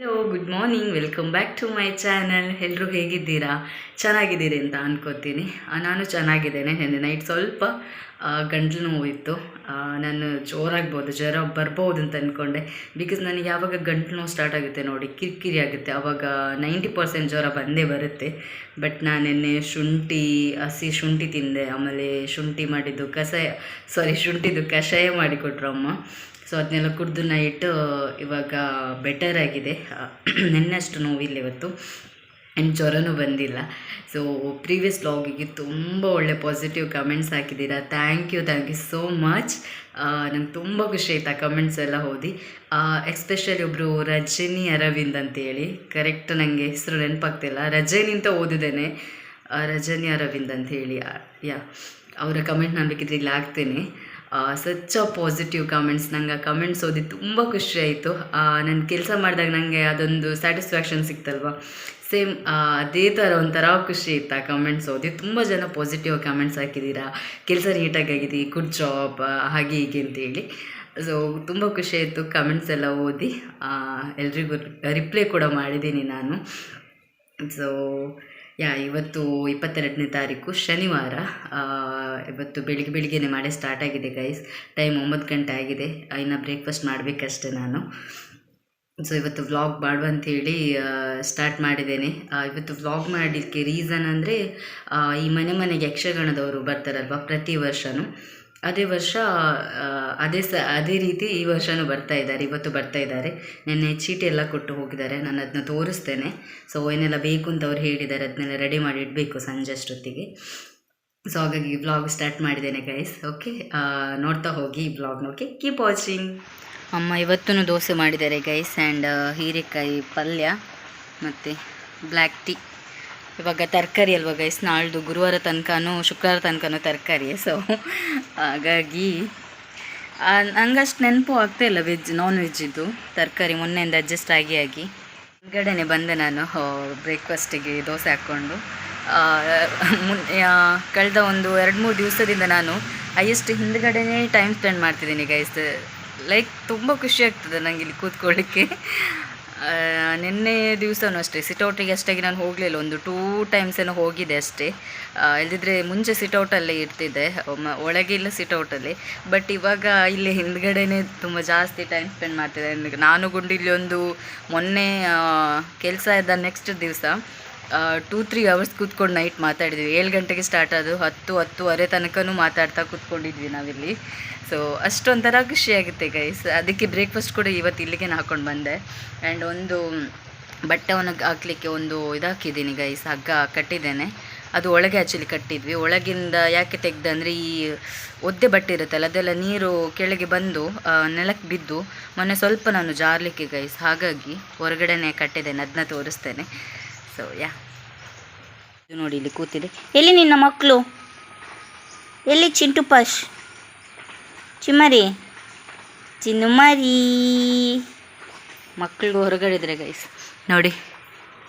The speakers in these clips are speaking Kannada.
Hello good morning welcome back to my channel ಎಲ್ಲರೂ ಹೇಗಿದ್ದೀರಾ? ಚೆನ್ನಾಗಿದ್ದೀರಿ ಅಂತ ಅನ್ಕೋತೀನಿ. ನಾನು ಚೆನ್ನಾಗಿದ್ದೇನೆ. ನೆನ್ನೆ ನೈಟ್ ಸ್ವಲ್ಪ ಗಂಟ್ಲು ನೋವು ಇತ್ತು ನಾನು ಜೋರಾಗ್ಬೋದು, ಜ್ವರ ಬರ್ಬೋದು ಅಂತ ಅಂದ್ಕೊಂಡೆ ಬಿಕಾಸ್ ನನಗೆ ಯಾವಾಗ ಗಂಟ್ಲು ನೋವು ಸ್ಟಾರ್ಟ್ ಆಗುತ್ತೆ ನೋಡಿ, ಕಿರಿಕಿರಿ ಆಗುತ್ತೆ. ಆವಾಗ ನೈಂಟಿ ಪರ್ಸೆಂಟ್ ಜ್ವರ ಬಂದೇ ಬರುತ್ತೆ. ಬಟ್ ನಾನು ನಿನ್ನೆ ಶುಂಠಿ, ಹಸಿ ಶುಂಠಿ ತಿಂದೆ. ಆಮೇಲೆ ಶುಂಠಿ ಮಾಡಿದ್ದು ಕಷಾಯ ಸಾರಿ ಶುಂಠಿದು ಕಷಾಯ ಮಾಡಿಕೊಟ್ರು ಅಮ್ಮ. ಸೊ ಅದನ್ನೆಲ್ಲ ಕುಡಿದು ನೈಟು ಇವಾಗ ಬೆಟರ್ ಆಗಿದೆ. ನೆನ್ನಷ್ಟು ನೋವಿಲ್ಲ ಇವತ್ತು. ಆ್ಯಂಡ್ ಜ್ವರನೂ ಬಂದಿಲ್ಲ. ಸೊ ಪ್ರೀವಿಯಸ್ ಲಾಗಿಗೆ ತುಂಬ ಒಳ್ಳೆ ಪಾಸಿಟಿವ್ ಕಮೆಂಟ್ಸ್ ಹಾಕಿದ್ದೀರಾ. Thank you thank you so much ನಂಗೆ ತುಂಬ ಖುಷಿ ಆಯ್ತು ಆ ಕಮೆಂಟ್ಸ್ ಎಲ್ಲ ಓದಿ. ಎಕ್ಸ್ಪೆಷಲಿ ಒಬ್ಬರು ರಜನಿ ಅರವಿಂದ್ ಅಂತೇಳಿ. ಕರೆಕ್ಟ್ ನನಗೆ ಹೆಸರು ನೆನಪಾಗ್ತಿಲ್ಲ. ರಜನಿ ಅಂತ ಓದಿದ್ದೇನೆ. ರಜನಿ ಅರವಿಂದ್ ಅಂತ ಹೇಳಿ ಯಾ, ಅವರ ಕಮೆಂಟ್ ನಾನು ಬೇಕಿದ್ರೆ ಇಲ್ಲಿ ಹಾಕ್ತೇನೆ. ಸಚ್ ಅ ಪಾಸಿಟಿವ್ ಕಮೆಂಟ್ಸ್ ನಂಗೆ ಆ ಕಮೆಂಟ್ಸ್ ಓದಿ ತುಂಬ ಖುಷಿ ಆಯಿತು. ನಾನು ಕೆಲಸ ಮಾಡಿದಾಗ ನನಗೆ ಅದೊಂದು ಸ್ಯಾಟಿಸ್ಫ್ಯಾಕ್ಷನ್ ಸಿಕ್ತಲ್ವ? ಸೇಮ್ ಅದೇ ಥರ ಒಂಥರ ಖುಷಿ ಇತ್ತು ಆ ಕಮೆಂಟ್ಸ್ ಓದಿ. ತುಂಬ ಜನ ಪಾಸಿಟಿವ್ ಕಮೆಂಟ್ಸ್ ಹಾಕಿದ್ದೀರಾ ಕೆಲಸ ನೀಟಾಗಿ ಆಗಿದೆ ಗುಡ್ ಜಾಬ್ ಹಾಗೆ ಹೀಗೆ ಅಂತೇಳಿ ಸೊ ತುಂಬ ಖುಷಿ ಆಯಿತು ಕಮೆಂಟ್ಸ್ ಎಲ್ಲ ಓದಿ. ಎಲ್ರಿಗೂ ರಿಪ್ಲೈ ಕೂಡ ಮಾಡಿದ್ದೀನಿ ನಾನು. ಸೊ ಯಾ, ಇವತ್ತು ಇಪ್ಪತ್ತೆರಡನೇ ತಾರೀಕು ಶನಿವಾರ. ಇವತ್ತು ಬೆಳಿಗ್ಗೆ ಬೆಳಿಗ್ಗೆನೇ ಮಳೆ ಸ್ಟಾರ್ಟ್ ಆಗಿದೆ ಗೈಸ್ ಟೈಮ್ ಒಂಬತ್ತು ಗಂಟೆ ಆಗಿದೆ. ಇನ್ನು ಬ್ರೇಕ್ಫಾಸ್ಟ್ ಮಾಡಬೇಕಷ್ಟೆ ನಾನು. ಸೊ ಇವತ್ತು ವ್ಲಾಗ್ ಮಾಡುವಂಥೇಳಿ ಸ್ಟಾರ್ಟ್ ಮಾಡಿದ್ದೇನೆ. ಇವತ್ತು ವ್ಲಾಗ್ ಮಾಡಲಿಕ್ಕೆ ರೀಸನ್ ಅಂದರೆ ಈ ಮನೆ ಮನೆಗೆ ಯಕ್ಷಗಾನದವರು ಬರ್ತಾರಲ್ವ ಪ್ರತಿ ವರ್ಷವೂ ಅದೇ ವರ್ಷ ಅದೇ ಸ, ಅದೇ ರೀತಿ ಈ ವರ್ಷವೂ ಬರ್ತಾ ಇದ್ದಾರೆ, ಇವತ್ತು ಬರ್ತಾ ಇದ್ದಾರೆ. ನೆನ್ನೆ ಚೀಟಿ ಎಲ್ಲ ಕೊಟ್ಟು ಹೋಗಿದ್ದಾರೆ, ನಾನು ಅದನ್ನ ತೋರಿಸ್ತೇನೆ. ಸೊ ಏನೆಲ್ಲ ಬೇಕು ಅಂತ ಅವ್ರು ಹೇಳಿದ್ದಾರೆ, ಅದನ್ನೆಲ್ಲ ರೆಡಿ ಮಾಡಿ ಇಡಬೇಕು ಸಂಜೆ ಅಷ್ಟೊತ್ತಿಗೆ. ಸೊ ಹಾಗಾಗಿ ಬ್ಲಾಗ್ ಸ್ಟಾರ್ಟ್ ಮಾಡಿದ್ದೇನೆ ಗೈಸ್ ಓಕೆ ನೋಡ್ತಾ ಹೋಗಿ ಈ ಬ್ಲಾಗ್ನ ಓಕೆ ಕೀಪ್ ವಾಚಿಂಗ್ ಅಮ್ಮ ಇವತ್ತೂ ದೋಸೆ ಮಾಡಿದ್ದಾರೆ ಗೈಸ್ ಆ್ಯಂಡ್ ಹೀರೆಕಾಯಿ ಪಲ್ಯ ಮತ್ತು ಬ್ಲ್ಯಾಕ್ ಟೀ ಇವಾಗ ತರಕಾರಿ ಅಲ್ವಾ ಗೈಸ್ ನಾಳ್ದು ಗುರುವಾರ ತನಕನೂ, ಶುಕ್ರವಾರ ತನಕನೂ ತರಕಾರಿ ಸೊ ಹಾಗಾಗಿ ನಂಗಷ್ಟು ನೆನಪು ಆಗ್ತಾ ಇಲ್ಲ ವೆಜ್ ನಾನ್ ವೆಜ್ಜಿದ್ದು ತರಕಾರಿ ಮೊನ್ನೆಯಿಂದ ಅಡ್ಜಸ್ಟ್ ಆಗಿ ಆಗಿ. ಹೊರಗಡೆನೆ ಬಂದೆ ನಾನು ಬ್ರೇಕ್ಫಾಸ್ಟಿಗೆ ದೋಸೆ ಹಾಕ್ಕೊಂಡು. ಮುನ್ ಕಳೆದ ಒಂದು ಎರಡು ಮೂರು ದಿವಸದಿಂದ ನಾನು ಹೈಯೆಸ್ಟ್ ಹಿಂದ್ಗಡೆನೇ ಟೈಮ್ ಸ್ಪೆಂಡ್ ಮಾಡ್ತಿದ್ದೀನಿ ಗೈಸ್ ಲೈಕ್ ತುಂಬ ಖುಷಿ ಆಗ್ತದೆ ನನಗೆ ಇಲ್ಲಿ ಕೂತ್ಕೊಳ್ಳಿಕ್ಕೆ. ನಿನ್ನೆ ದಿವಸವೂ ಅಷ್ಟೇ ಸಿಟೌಟಿಗೆ ಅಷ್ಟಾಗಿ ನಾನು ಹೋಗಲಿಲ್ಲ, ಒಂದು ಟೂ ಟೈಮ್ಸ್ ಏನೋ ಹೋಗಿದೆ ಅಷ್ಟೇ. ಇಲ್ಲದಿದ್ದರೆ ಮುಂಚೆ ಸಿಟೌಟಲ್ಲೇ ಇರ್ತಿದ್ದೆ ಒಳಗೆ ಇಲ್ಲ ಸಿಟೌಟಲ್ಲಿ ಬಟ್ ಇವಾಗ ಇಲ್ಲಿ ಹಿಂದ್ಗಡೆನೇ ತುಂಬ ಜಾಸ್ತಿ ಟೈಮ್ ಸ್ಪೆಂಡ್ ಮಾಡ್ತಿದ್ದೆ ನಾನು ಗುಂಡಿಲಿ ಒಂದು ಮೊನ್ನೆ ಕೆಲಸ ಇದ್ದ ನೆಕ್ಸ್ಟ್ ದಿವಸ ಟೂ ತ್ರೀ ಅವರ್ಸ್ ಕೂತ್ಕೊಂಡು ನೈಟ್ ಮಾತಾಡಿದ್ವಿ. ಏಳು ಗಂಟೆಗೆ ಸ್ಟಾರ್ಟ್ ಆದು, ಹತ್ತು, ಹತ್ತುವರೆ ತನಕನೂ ಮಾತಾಡ್ತಾ ಕೂತ್ಕೊಂಡಿದ್ವಿ ನಾವಿಲ್ಲಿ. ಸೊ ಅಷ್ಟೊಂಥರ ಖುಷಿಯಾಗುತ್ತೆ ಗೈಸ್ ಅದಕ್ಕೆ ಬ್ರೇಕ್ಫಾಸ್ಟ್ ಕೂಡ ಇವತ್ತು ಇಲ್ಲಿಗೆ ಹಾಕ್ಕೊಂಡು ಬಂದೆ. ಆ್ಯಂಡ್ ಒಂದು ಬಟ್ಟೆ ಹಾಕ್ಲಿಕ್ಕೆ ಒಂದು ಇದಾಕಿದ್ದೀನಿ ಗೈಸ್ ಹಗ್ಗ ಕಟ್ಟಿದ್ದೇನೆ. ಅದು ಒಳಗೆ ಆ್ಯಕ್ಚುಲಿ ಕಟ್ಟಿದ್ವಿ. ಒಳಗಿಂದ ಯಾಕೆ ತೆಗ್ದೆ ಅಂದರೆ ಈ ಒದ್ದೆ ಬಟ್ಟೆ ಇರುತ್ತಲ್ಲ, ಅದೆಲ್ಲ ನೀರು ಕೆಳಗೆ ಬಂದು ನೆಲಕ್ಕೆ ಬಿದ್ದು ಮೊನ್ನೆ ಸ್ವಲ್ಪ ನಾನು ಜಾರಲಿಕ್ಕೆ ಗೈಸ್ ಹಾಗಾಗಿ ಹೊರಗಡೆನೇ ಕಟ್ಟಿದ್ದೇನೆ, ಅದನ್ನ ತೋರಿಸ್ತೇನೆ. So yeah. ನೋಡಿ ಇಲ್ಲಿ ಕೂತಿದೆ. ಎಲ್ಲಿ ನಿನ್ನ ಮಕ್ಕಳು ಎಲ್ಲಿ ಚಿಂಟು ಪಾಶ್? ಚಿಮ್ಮರಿ? ಚಿನ್ನುಮರಿ. ಮಕ್ಕಳು ಹೊರಗಡೆ ಇದ್ರೆ ಗೈಸ್ ನೋಡಿ,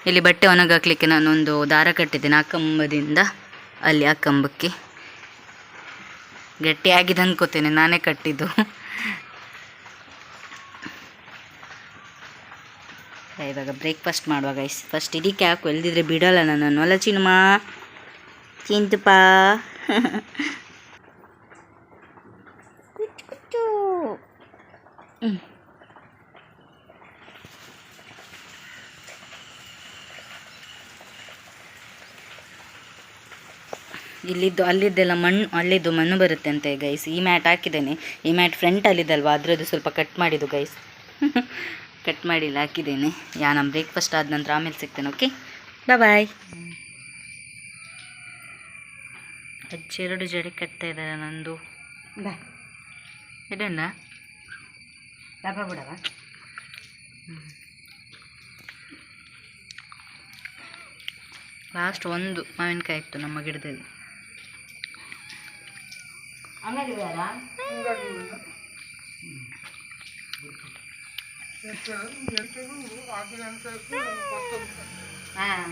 ಇಲ್ಲಿ ಬಟ್ಟೆ ಒಣಗಾಕ್ಲಿಕ್ಕೆ ನಾನೊಂದು ದಾರ ಕಟ್ಟಿದ್ದೇನೆ ಆ ಕಂಬದಿಂದ. ಅಲ್ಲಿ ಆ ಕಂಬಕ್ಕೆ ಗಟ್ಟಿಯಾಗಿದೆ ಅನ್ಕೋತೇನೆ, ನಾನೇ ಕಟ್ಟಿದ್ದು. ಇವಾಗ ಬ್ರೇಕ್ಫಾಸ್ಟ್ ಮಾಡುವ ಗೈಸ್ ಫಸ್ಟ್ ಇದಕ್ಕೆ ಹಾಕು ಎಲ್ದಿದ್ರೆ ಬಿಡಲ್ಲ ನಾನು. ಅಲ್ಲ ಚಿನ್ಮಾ ಚಿಂತಪ್ಪ ಇಲ್ಲಿದ್ದು, ಅಲ್ಲಿದ್ದೆಲ್ಲ ಮಣ್ಣು, ಅಲ್ಲಿದ್ದು ಮಣ್ಣು ಬರುತ್ತೆ ಅಂತೆ ಗೈಸ್ ಈ ಮ್ಯಾಟ್ ಹಾಕಿದ್ದೇನೆ. ಈ ಮ್ಯಾಟ್ ಫ್ರಂಟ್ ಅಲ್ಲಿದ್ದಲ್ವಾ? ಅದರದ್ದು ಸ್ವಲ್ಪ ಕಟ್ ಮಾಡಿದ್ದು ಗೈಸ್ ಕಟ್ ಮಾಡಿ ಇಲ್ಲಿ ಹಾಕಿದ್ದೇನೆ. ಯಾ ನಮ್ಮ ಬ್ರೇಕ್ಫಾಸ್ಟ್ ಆದ ನಂತರ ಆಮೇಲೆ ಸಿಗ್ತೇನೆ ಓಕೆ ಬಾಯ್ ಬಾಯ್ ಅಜ್ಜೆರಡು ಜಡೆ ಕಟ್ತಾ ಇದ್ದಾರೆ ನಂದು. ಇದನ್ನ ಡಬ್ಬ ಬಿಡವ ಲಾಸ್ಟ್ ಒಂದು ಮಾವಿನಕಾಯಿ ಇತ್ತು ನಮ್ಮ ಗಿಡದಲ್ಲಿ. ಆಮೇಲೆ ಬೇಡ ಹಾಂ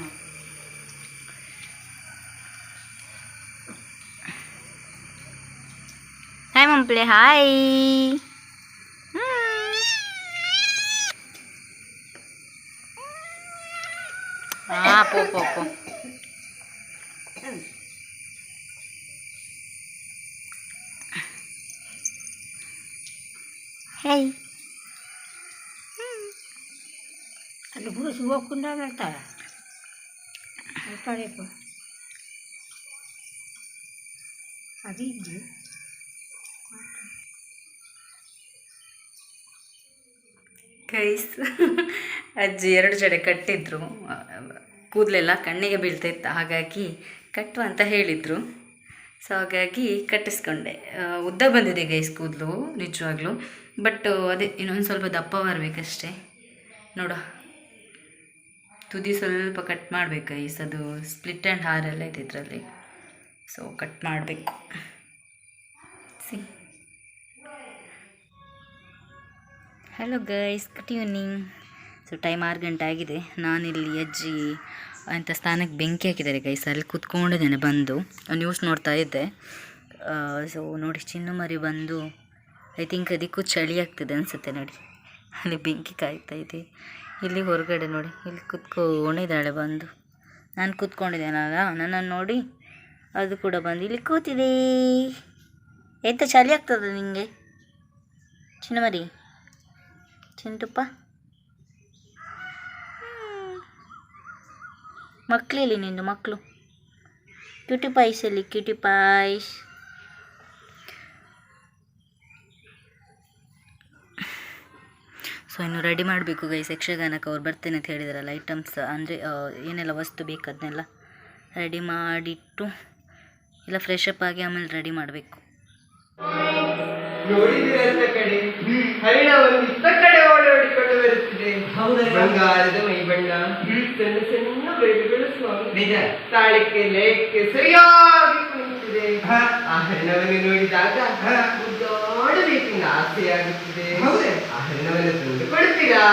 ಹಾಯ್ ಮಂಪ್ಲೆ ಹಾಯ್ ಹಾಂ ಪೋ ಪೋ ಪೋ ಹೇ ಅದು ಬೂಸಿ ಹೋಗ್కుండా ಬರ್ತಾರ ಬರ್ತಾರೇಪ ಅದಿದ್ದು ಕೈಸ್ ಅಜ್ಜಿ ಎರಡು ಜಡೆ ಕಟ್ಟಿದ್ರು. ಕೂದಲೆಲ್ಲ ಕಣ್ಣಿಗೆ ಬೀಳ್ತಾಯಿತ್ತು ಹಾಗಾಗಿ ಕಟ್ಟು ಅಂತ ಹೇಳಿದರು. ಸೊ ಹಾಗಾಗಿ ಕಟ್ಟಿಸ್ಕೊಂಡೆ. ಉದ್ದ ಬಂದಿದೆ ಗೈಸ್ ಕೂದಲು, ನಿಜವಾಗ್ಲೂ. ಬಟ್ ಅದೇ, ಇನ್ನೊಂದು ಸ್ವಲ್ಪ ದಪ್ಪ ಬರಬೇಕಷ್ಟೇ. ನೋಡ ತುದಿ ಸ್ವಲ್ಪ ಕಟ್ ಮಾಡಬೇಕು ಗೈಸ್ ಅದು ಸ್ಪ್ಲಿಟ್ ಆ್ಯಂಡ್ ಹಾರ್ ಎಲ್ಲ ಇದೆ ಇದರಲ್ಲಿ. ಸೊ ಕಟ್ ಮಾಡಬೇಕು. C hello guys good evening so time ಆರು ಗಂಟೆ ಆಗಿದೆ. ನಾನಿಲ್ಲಿ ಅಜ್ಜಿ ಅಂತ ಸ್ಥಾನಕ್ಕೆ ಬೆಂಕಿ ಹಾಕಿದ್ದಾರೆ ಗೈಸ್ ಅಲ್ಲಿ ಕೂತ್ಕೊಂಡಿದ್ದೇನೆ ಬಂದು. ನ್ಯೂಸ್ ನೋಡ್ತಾ ಇದ್ದೆ. ಸೊ ನೋಡಿ, ಚಿನ್ನು ಮರಿ ಬಂದು ಐ ಥಿಂಕ್ ಅದಕ್ಕೂ ಚಳಿ ಆಗ್ತದೆ ಅನಿಸುತ್ತೆ ನೋಡಿ. ಅಲ್ಲಿ ಬೆಂಕಿ ಕಾಯ್ತಾ ಇದೆ. ಇಲ್ಲಿ ಹೊರಗಡೆ ನೋಡಿ, ಇಲ್ಲಿ ಕೂತ್ಕೊಂಡಿದ್ದಾಳೆ ಬಂದು. ನಾನು ಕೂತ್ಕೊಂಡಿದ್ದೇನಲ್ಲ ನನ್ನನ್ನು ನೋಡಿ ಅದು ಕೂಡ ಬಂದು ಇಲ್ಲಿ ಕೂತಿದೆ. ಎಂತ ಚಳಿ ಆಗ್ತದೆ ನಿಮಗೆ ಚಿನ್ನಮರಿ ಚಿಂಟುಪ್ಪ. ಮಕ್ಕಳಿಲ್ಲಿ ನಿಂದು ಮಕ್ಕಳು ಕ್ಯೂಟಿ ಪಾಯ್ಸ್ ಇಲ್ಲಿ ಕ್ಯೂಟಿ ಪಾಯ್ಸ್ ಸೊ ಇನ್ನು ರೆಡಿ ಮಾಡಬೇಕು ಗೈಸ್ ಯಕ್ಷಗಾನಕ್ಕೆ ಅವ್ರು ಬರ್ತೇನೆ ಅಂತ ಹೇಳಿದಾರಲ್ಲ ಐಟಮ್ಸ್ ಅಂದರೆ ಏನೆಲ್ಲ ವಸ್ತು ಬೇಕು ಅದನ್ನೆಲ್ಲ ರೆಡಿ ಮಾಡಿಟ್ಟು ಇಲ್ಲ ಫ್ರೆಶ್ ಅಪ್ ಆಗಿ ಆಮೇಲೆ ರೆಡಿ ಮಾಡಬೇಕು. ಸರಿಯಾಗಿ ನೋಡಿದಾಗ ಮುದ್ದಾಡಬೇಕೆಂದು ಹೌದೇ. ಆ ಹೆಣ್ಣವನ್ನು ತಂದು ಕೊಡ್ತೀರಾ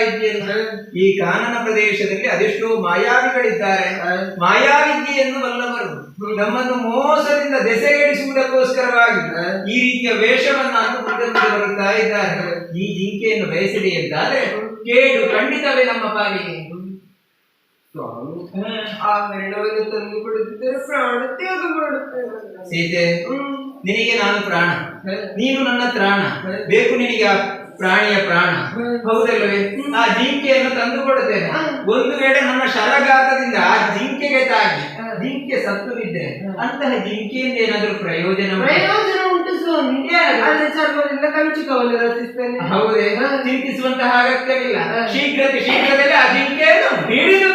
ಇದ್ದೇನೆ ಈ ಕಾನನ ಪ್ರದೇಶದಲ್ಲಿ ಅದೆಷ್ಟೋ ಮಾಯಾವಿಗಳಿದ್ದಾರೆ. ಮಾಯಾವಿದ್ಯೆಯನ್ನು ಬಲ್ಲವರು ನಮ್ಮನ್ನು ಮೋಸದಿಂದ ದೆಸೆಗೆಡಿಸುವುದಕ್ಕೋಸ್ಕರವಾಗಿ ಈ ರೀತಿಯ ವೇಷವನ್ನು ಬರುತ್ತಾ ಇದ್ದಾರೆ. ಈ ಜಿಂಕೆಯನ್ನು ಬಯಸಿದೆ ಎಂದಾದ್ರೆ ಕೇಳು ಖಂಡಿತವೇ ನಮ್ಮ ಪಾಲಿಗೆ. ಆ ತಂದು ಪ್ರಾಣ ತ್ಯಾಗ ಸೀತೆ ನಿನಗೆ ನಾನು ಪ್ರಾಣ. ನೀನು ನನ್ನ ತ್ರಾಣ. ಬೇಕು ನಿನಗೆ ಆ ಪ್ರಾಣಿಯ ಪ್ರಾಣ. ಹೌದಲ್ವೇ? ಆ ಜಿಂಕೆಯನ್ನು ತಂದು ಕೊಡುತ್ತೇನೆ. ಒಂದು ವೇಳೆ ನಮ್ಮ ಶರಘಾತದಿಂದ ಆ ಜಿಂಕೆಗೆ ತಾಗಿ ಜಿಂಕೆ ಸತ್ತು ಬಿದ್ದೆ ಅಂತಹ ಜಿಂಕೆಯಿಂದ ಏನಾದರೂ ಪ್ರಯೋಜನ? ಪ್ರಯೋಜನ ಉಂಟು ಸ್ವಾಮಿ. ಕಂಚುಕವನ್ನು ರಚಿಸ್ತೇನೆ. ಹೌದೇ? ಚಿಂತಿಸುವಂತಹ ಅಗತ್ಯವಿಲ್ಲ. ಶೀಘ್ರತೆ ಶೀಘ್ರದಲ್ಲಿ ಆ ಜಿಂಕೆಯನ್ನು ಹಿಡಿದು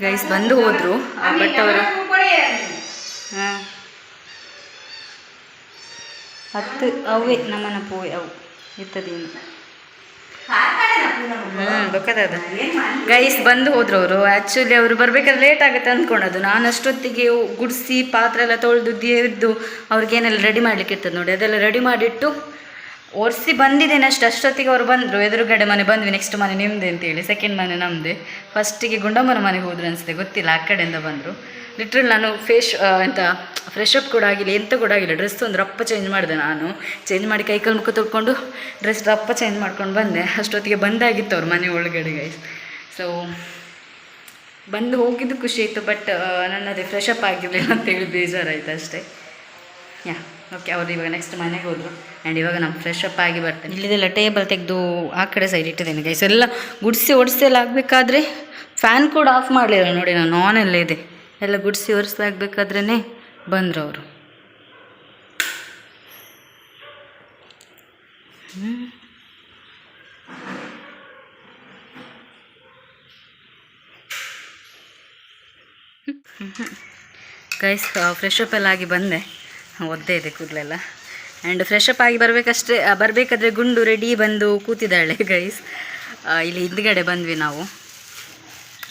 ಗೈಸ್ ಬಂದು ಹೋದ್ರು. ಬಟ್ ಅವರು. ಹಾಂ. ಹತ್ತು ಅವೇ ನಮ್ಮನ ಪೋಯ್ ಅವು. ಇರ್ತದೇನು ಗೊತ್ತದ ಗೈಸ್ ಬಂದು ಹೋದ್ರು ಅವರು. ಆ್ಯಕ್ಚುಲಿ ಅವರು ಬರ್ಬೇಕಾದ್ರೆ ಲೇಟ್ ಆಗುತ್ತೆ ಅಂದ್ಕೊಂಡದು ನಾನು ಅಷ್ಟೊತ್ತಿಗೆ ಗುಡಿಸಿ, ಪಾತ್ರೆ ಎಲ್ಲ ತೊಳೆದು ದೇವ್ದು ಅವ್ರಿಗೇನೆಲ್ಲ ರೆಡಿ ಮಾಡ್ಲಿಕ್ಕೆ ಇರ್ತದೆ ನೋಡಿ. ಅದೆಲ್ಲ ರೆಡಿ ಮಾಡಿಟ್ಟು ಒರೆಸಿ ಬಂದಿದ್ದೇನೆ ಅಷ್ಟು. ಅಷ್ಟೊತ್ತಿಗೆ ಅವರು ಬಂದರು. ಎದುರುಗಡೆ ಮನೆ, ಬಂದ್ವಿ ನೆಕ್ಸ್ಟ್ ಮನೆ ನಿಮ್ಮದೇ ಅಂತೇಳಿ. ಸೆಕೆಂಡ್ ಮನೆ ನಮ್ಮದೇ ಫಸ್ಟಿಗೆ ಗುಂಡಮ್ಮನ ಮನೆಗೆ ಹೋದ್ರು ಅನಿಸುತ್ತೆ. ಗೊತ್ತಿಲ್ಲ, ಆ ಕಡೆಯಿಂದ ಬಂದರು. ಲಿಟ್ರಲ್ ನಾನು ಫೇಶ್ ಎಂತ ಫ್ರೆಶ್ ಅಪ್ ಕೂಡ ಆಗಿಲ್ಲ, ಎಂತ ಕೂಡ ಆಗಿಲ್ಲ. ಡ್ರೆಸ್ ಒಂದು ರಪ್ಪ ಚೇಂಜ್ ಮಾಡಿದೆ ನಾನು. ಚೇಂಜ್ ಮಾಡಿ ಕೈಕಲ್ ಮುಖ ತೊಳ್ಕೊಂಡು ಡ್ರೆಸ್ ರಪ್ಪ ಚೇಂಜ್ ಮಾಡ್ಕೊಂಡು ಬಂದೆ. ಅಷ್ಟೊತ್ತಿಗೆ ಬಂದಾಗಿತ್ತು ಅವ್ರ ಮನೆ ಒಳಗಡೆ ಗೈಸ್ ಸೊ ಬಂದು ಹೋಗಿದ್ದು ಖುಷಿ ಇತ್ತು ಬಟ್ ನನ್ನದೇ ಫ್ರೆಶ್ ಅಪ್ ಆಗಿರಲಿಲ್ಲ ಅಂತೇಳಿ ಬೇಜಾರಾಯಿತು ಅಷ್ಟೇ. ಯಾ ಓಕೆ ಅವ್ರು ಇವಾಗ ನೆಕ್ಸ್ಟ್ ಮನೆಗೆ ಹೋದರು. ಆ್ಯಂಡ್ ಇವಾಗ ನಾನು ಫ್ರೆಶ್ ಅಪ್ ಆಗಿ ಬರ್ತೇನೆ. ಇಲ್ಲಿದೆಲ್ಲ ಟೇಬಲ್ ತೆಗೆದು ಆ ಕಡೆ ಸೈಡ್ ಇಟ್ಟಿದ್ದೇನೆ ಗೈಸ್ ಎಲ್ಲ ಗುಡಿಸಿ ಒಡಿಸಿ ಎಲ್ಲ ಆಗಬೇಕಾದ್ರೆ ಫ್ಯಾನ್ ಕೂಡ ಆಫ್ ಮಾಡಲಿಲ್ಲ. ನೋಡಿ, ನಾನು ಆನಲ್ಲೇ ಇದೆ ಎಲ್ಲ ಗುಡಿಸಿ ಒರೆಸ್ಲಾಗಬೇಕಾದ್ರೇ ಬಂದರು ಅವರು ಗೈಸ್ ಫ್ರೆಶ್ ಅಪ್ ಎಲ್ಲ ಆಗಿ ಬಂದೆ. ಒದ್ದೆ ಇದೆ ಕೂದಲೆಲ್ಲ. ಆ್ಯಂಡ್ ಫ್ರೆಶ್ ಅಪ್ ಆಗಿ ಬರಬೇಕಷ್ಟೇ ಬರಬೇಕಾದ್ರೆ ಗುಂಡು ರೆಡಿ ಬಂದು ಕೂತಿದ್ದಾಳೆ ಗೈಸ್ ಇಲ್ಲಿ ಹಿಂದ್ಗಡೆ ಬಂದ್ವಿ ನಾವು.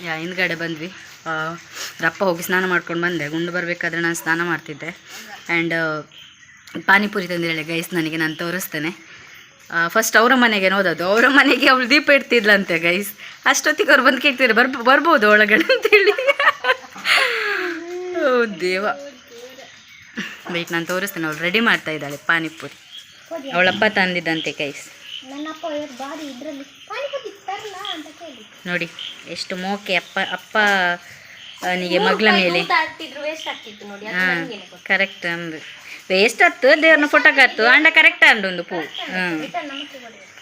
ಯಾ, ಹಿಂದ್ಗಡೆ ಬಂದ್ವಿ. ರಪ್ಪ ಹೋಗಿ ಸ್ನಾನ ಮಾಡ್ಕೊಂಡು ಬಂದೆ. ಗುಂಡು ಬರಬೇಕಾದ್ರೆ ನಾನು ಸ್ನಾನ ಮಾಡ್ತಿದ್ದೆ. ಆ್ಯಂಡ್ ಪಾನಿಪುರಿ ತಂದಿರಳೆ ಗೈಸ್ ನನಗೆ ನಾನು ತೋರಿಸ್ತೇನೆ. ಫಸ್ಟ್ ಅವರ ಮನೆಗೆ ನೋದೋದು ಅವರ ಮನೆಗೆ ಅವಳು ದೀಪ ಇಡ್ತಿದ್ಲಂತೆ ಗೈಸ್ ಅಷ್ಟೊತ್ತಿಗೆ ಅವ್ರು ಬಂದು ಕೇಳ್ತಿದ್ರು ಬರ್ ಬರ್ಬೋದು ಒಳಗಡೆ? ಅಂತೇಳಿ. ದೇವ. ವೆಯ್ಟ್ ನಾನು ತೋರಿಸ್ತೇನೆ. ಅವಳು ರೆಡಿ ಮಾಡ್ತಾ ಇದ್ದಾಳೆ ಪಾನಿಪುರಿ. ಅವಳಪ್ಪ ತಂದಿದ್ದಂತೆ ಗೈಸ್ ನನ್ನಪ್ಪ ಇವತ್ತು ಬಾರಿ ಇದರಲ್ಲಿ ಪಾನಿಪುರಿ ತರಲ್ಲ ಅಂತ ಕೇಳಿ. ನೋಡಿ ಎಷ್ಟು ಮೋಕೆ ಅಪ್ಪ ಅಪ್ಪ ಅವನಿಗೆ ಮಗಳ ಮೇಲೆ. ಹಾಂ ಕರೆಕ್ಟ್ ಅಂದು. ವೇಸ್ಟ್ ಆತು ದೇವ್ರನ್ನ ಫೋಟೋಗೆ ಆತು ಅಂಡ ಕರೆಕ್ಟ್ ಅಂಡು ಒಂದು ಪೂ. ಹ್ಞೂ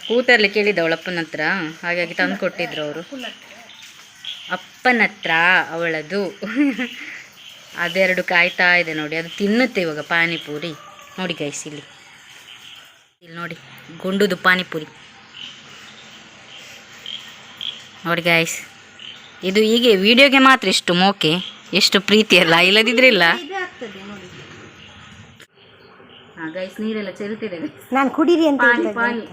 ಹೂ ತರಲಿ ಕೇಳಿದ್ದ ಅವಳ ಅಪ್ಪನ ಹತ್ರ. ಹಾಗಾಗಿ ತಂದು ಕೊಟ್ಟಿದ್ರು ಅವರು. ಅಪ್ಪನ ಹತ್ರ ಅವಳದು. ಅದೆರಡು ಕಾಯ್ತಾ ಇದೆ ನೋಡಿ ಅದು ತಿನ್ನುತ್ತೆ ಇವಾಗ ಪಾನಿಪುರಿ. ನೋಡಿ ಗೈಸ್ ಇಲ್ಲಿ. ಇಲ್ಲಿ ನೋಡಿ ಗುಂಡುದು ಪಾನಿಪುರಿ. ನೋಡಿ ಗಾಯ್ಸ್ ಇದು ಹೀಗೆ ವಿಡಿಯೋಗೆ ಮಾತ್ರ ಇಷ್ಟು ಮೋಕೆ ಎಷ್ಟು ಪ್ರೀತಿ ಅಲ್ಲ ಇಲ್ಲದಿದ್ರೆ ಇಲ್ಲ. ಗೈಸ್ ನೀರೆಲ್ಲ ಚೆಲ್ತಿದೆ. ನಾನು ಕುಡೀರಿ ಅಂತ ಪಾನಿ ಪಾನಿ.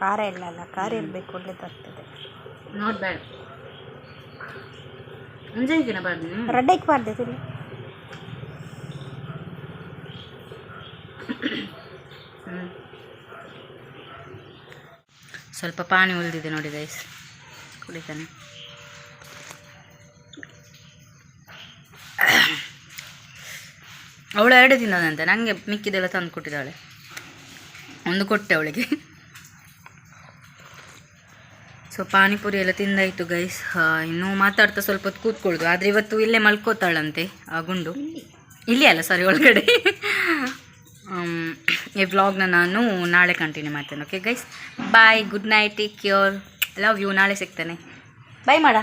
ಖಾರ ಇಲ್ಲ ಅಲ್ಲ ಖಾರ ಇರಬೇಕು ಒಳ್ಳೇದಾಗ್ತದೆ ನೋಡ್ಬೇಡ. ಮುಂಜಾನೆ ಬಾರ್ದು. ರಡ್ಡಕ್ಕೆ ಬಾರ್ದೆ ತಿಳಿ ಸ್ವಲ್ಪ ಪಾನಿ ಉಳಿದಿದೆ ನೋಡಿ ಗೈಸ್ ಕುಡಿತಾನೆ. ಅವಳು ಎರಡು ತಿನ್ನದಂತೆ ನನಗೆ ಮಿಕ್ಕಿದೆಲ್ಲ ತಂದು ಕೊಟ್ಟಿದ್ದಾಳೆ. ಒಂದು ಕೊಟ್ಟೆ ಅವಳಿಗೆ. ಸೊ ಪಾನಿಪುರಿ ಎಲ್ಲ ತಿಂದಾಯಿತು ಗೈಸ್ ಇನ್ನೂ ಮಾತಾಡ್ತಾ ಸ್ವಲ್ಪ ಹೊತ್ತು ಕೂತ್ಕೊಳ್ದು ಆದರೆ ಇವತ್ತು ಇಲ್ಲೇ ಮಲ್ಕೋತಾಳಂತೆ ಆ ಗುಂಡು. ಇಲ್ಲೇ. ಅಲ್ಲ ಸಾರಿ ಒಳಗಡೆ. ಈ ವ್ಲಾಗ್ನ ನಾನು ನಾಳೆ ಕಂಟಿನ್ಯೂ ಮಾಡ್ತೇನೆ okay guys bye good night take care love you ನಾಳೆ ಸಿಗ್ತೇನೆ. ಬಾಯ್ ಮಾಡ.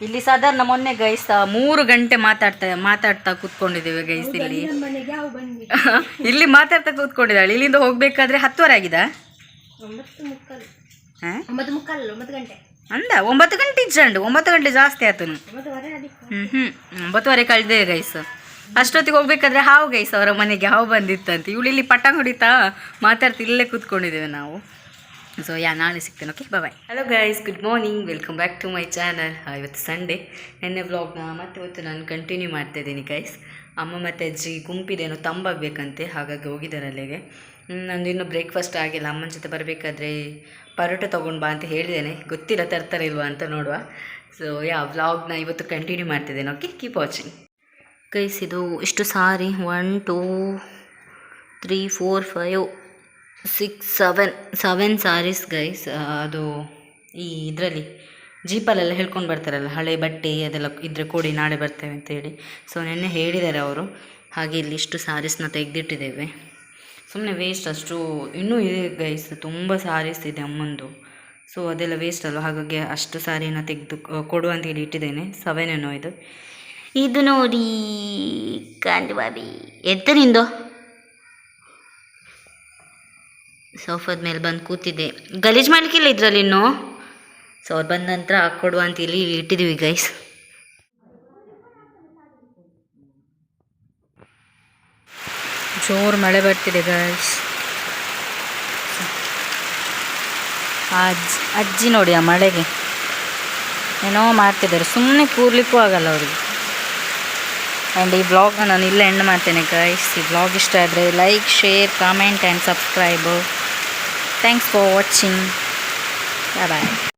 ಇಲ್ಲಿ ಸಾಧಾರಣ ಮೊನ್ನೆ ಗೈಸ್ ಮೂರು ಗಂಟೆ ಮಾತಾಡ್ತಾ ಮಾತಾಡ್ತಾ ಕೂತ್ಕೊಂಡಿದ್ದೇವೆ ಗೈಸ್ ಇಲ್ಲಿ. ಇಲ್ಲಿ ಮಾತಾಡ್ತಾ ಕೂತ್ಕೊಂಡಿದ್ದಾಳೆ. ಇಲ್ಲಿಂದ ಹೋಗ್ಬೇಕಾದ್ರೆ ಹತ್ತುವರೆ ಆಗಿದೆ. ಅಂದ ಒಂಬತ್ತು ಗಂಟೆ ಇಜ್ಜಂಡು ಒಂಬತ್ತು ಗಂಟೆ ಜಾಸ್ತಿ ಆಯ್ತು ಹ್ಮ್ ಹ್ಞೂ ಒಂಬತ್ತುವರೆ ಕಳೆದೇ ಗೈಸ್ ಅಷ್ಟೊತ್ತಿಗೆ ಹೋಗ್ಬೇಕಾದ್ರೆ ಹಾವು ಗೈಸ್ ಅವರ ಮನೆಗೆ ಹಾವು ಬಂದಿತ್ತಂತೆ. ಇವಳು ಇಲ್ಲಿ ಪಟಾಂಗ್ ಹೊಡಿತಾ ಮಾತಾಡ್ತಾ ಇಲ್ಲೇ ಕೂತ್ಕೊಂಡಿದ್ದೇವೆ ನಾವು. ಸೊ ಯಾ, ನಾಳೆ ಸಿಗ್ತೇನೆ. Okay bye hello guys good morning welcome back to my channel ಇವತ್ತು ಸಂಡೇ ನಿನ್ನೆ ವ್ಲಾಗ್ನ ಮತ್ತೆ ಇವತ್ತು ನಾನು ಕಂಟಿನ್ಯೂ ಮಾಡ್ತಾ ಇದ್ದೀನಿ ಗೈಸ್ ಅಮ್ಮ ಮತ್ತು ಅಜ್ಜಿ ಗುಂಪಿದೇನೋ ತಂಬಾಗಬೇಕಂತೆ ಹಾಗಾಗಿ ಹೋಗಿದ್ದಾರೆ ಅಲ್ಲಿಗೆ. ನಂದು ಇನ್ನೂ ಬ್ರೇಕ್ಫಾಸ್ಟ್ ಆಗಿಲ್ಲ. ಅಮ್ಮನ ಜೊತೆ ಬರಬೇಕಾದ್ರೆ ಪರೋಟ ತೊಗೊಂಡು ಬಾ ಅಂತ ಹೇಳಿದ್ದೇನೆ. ಗೊತ್ತಿಲ್ಲ ತರ್ತಾರೆ ಇಲ್ವಾ ಅಂತ ನೋಡುವ. ಸೊ ಯಾ ವ್ಲಾಗ್ನ ಇವತ್ತು ಕಂಟಿನ್ಯೂ ಮಾಡ್ತಿದ್ದೇನೆ ಓಕೆ ಕೀಪ್ ವಾಚಿಂಗ್ ಗೈಸ್ ಇದು ಇಷ್ಟು ಸಾರಿ one two three four five six seven seven saris guys ಅದು ಈ ಇದರಲ್ಲಿ ಜೀಪಲ್ಲೆಲ್ಲ ಹೇಳ್ಕೊಂಡು ಬರ್ತಾರಲ್ಲ, ಹಳೆ ಬಟ್ಟೆ ಅದೆಲ್ಲ ಇದ್ರೆ ಕೊಡಿ ನಾಳೆ ಬರ್ತೇವೆ ಅಂತೇಳಿ ಸೊ ನೆನ್ನೆ ಹೇಳಿದ್ದಾರೆ ಅವರು, ಹಾಗೆ ಇಲ್ಲಿ ಇಷ್ಟು ಸಾರೀಸ್ನ ತೆಗೆದಿಟ್ಟಿದ್ದೇವೆ. ಸುಮ್ಮನೆ ವೇಸ್ಟ್ ಅಷ್ಟು, ಇನ್ನೂ ಇದೆ ಗೈಸ್ ತುಂಬ ಸಾರೀಸ್ ಇದೆ ಅಮ್ಮಂದು. ಸೊ ಅದೆಲ್ಲ ವೇಸ್ಟ್ ಅಲ್ವ? ಹಾಗಾಗಿ ಅಷ್ಟು ಸಾರಿನ ತೆಗೆದು, ಕೊಡು ಇಟ್ಟಿದ್ದೇನೆ. ಸೆವೆನ್ ಏನೋ ಇದು. ಇದು ನೋಡಿ ಕಾಂಡು ಬಾಬಿ ಎತ್ತ ನಿಂದು? ಸೋಫಾದ ಮೇಲೆ ಬಂದು ಕೂತಿದ್ದೆ. ಗಲೀಜು ಮಾಡ್ಲಿಕ್ಕಿಲ್ಲ ಇದರಲ್ಲಿ ಇನ್ನು? ಸೊ ಅವ್ರು ಬಂದ ನಂತರ ಹಾಕ್ಕೊಡುವ ಅಂತ ಇಲ್ಲಿ ಇಟ್ಟಿದ್ದೀವಿ ಗೈಸ್ ಜೋರು ಮಳೆ ಬರ್ತಿದೆ ಗೈಸ್ ಅಜ್ಜಿ ಅಜ್ಜಿ ನೋಡಿ ಆ ಮಳೆಗೆ. ಏನೋ ಮಾಡ್ತಿದ್ದಾರೆ. ಸುಮ್ಮನೆ ಕೂರ್ಲಿಕ್ಕೂ ಆಗಲ್ಲ ಅವರಿಗೆ. ಆ್ಯಂಡ್ ಈ ಬ್ಲಾಗ್ನ ನಾನು ಇಲ್ಲೇ ಎಂಡ್ ಮಾಡ್ತೇನೆ ಗೈಸ್ ಈ ಬ್ಲಾಗ್ ಇಷ್ಟ ಆದರೆ like share comment and subscribe thanks for watching bye